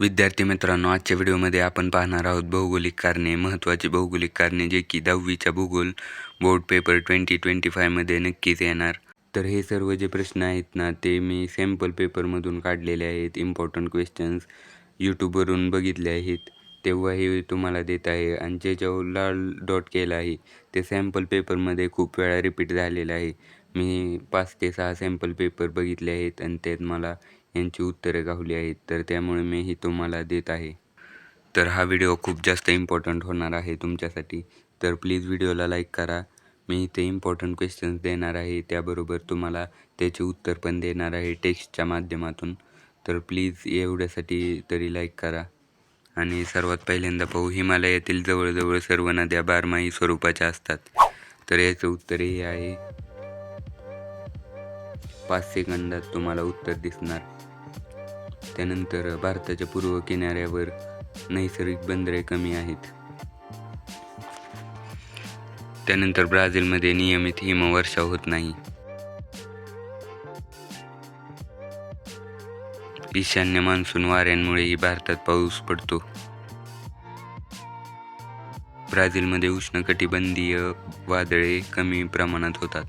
विद्यार्थी मित्रांनो आजच्या व्हिडिओमध्ये आपण पाहणार आहोत भौगोलिक कारणे महत्त्वाची भौगोलिक कारणे जे की दहावीच्या भूगोल बोर्ड पेपर ट्वेंटी ट्वेंटी फायमध्ये नक्कीच येणार. तर हे सर्व जे प्रश्न आहेत ना ते मी सॅम्पल पेपरमधून काढलेले आहेत इम्पॉर्टंट क्वेश्चन्स यूट्यूबवरून बघितले आहेत. तेव्हा हे तुम्हाला देत आहे आणि ज्याच्यावर लाल डॉट केला आहे ते सॅम्पल पेपरमध्ये खूप वेळा रिपीट झालेलं आहे. मी पाच ते सहा सॅम्पल पेपर बघितले आहेत आणि त्यात मला यांची उत्तरे गावली आहेत तर त्यामुळे मी ही तुम्हाला देत आहे. तर हा व्हिडिओ खूप जास्त इम्पॉर्टंट होणार आहे तुमच्यासाठी तर प्लीज व्हिडिओला लाईक करा. मी इथे इम्पॉर्टंट क्वेश्चन्स देणार आहे त्याबरोबर तुम्हाला त्याचे उत्तर पण देणार आहे टेक्स्टच्या माध्यमातून. तर प्लीज एवढ्यासाठी तरी लाईक करा. आणि सर्वात पहिल्यांदा पाहू हिमालयातील जवळजवळ सर्व नद्या बारमाही स्वरूपाच्या असतात. तर याचं उत्तर हे आहे. पाच सेकंदात तुम्हाला उत्तर दिसणार. त्यानंतर भारताच्या पूर्व किनाऱ्यावर नैसर्गिक बंदरे कमी आहेत. त्यानंतर ब्राझीलमध्ये नियमित हिमवर्षा होत नाही. ईशान्य मान्सून वाऱ्यांमुळेही भारतात पाऊस पडतो. ब्राझीलमध्ये उष्णकटिबंधीय वादळे कमी प्रमाणात होतात.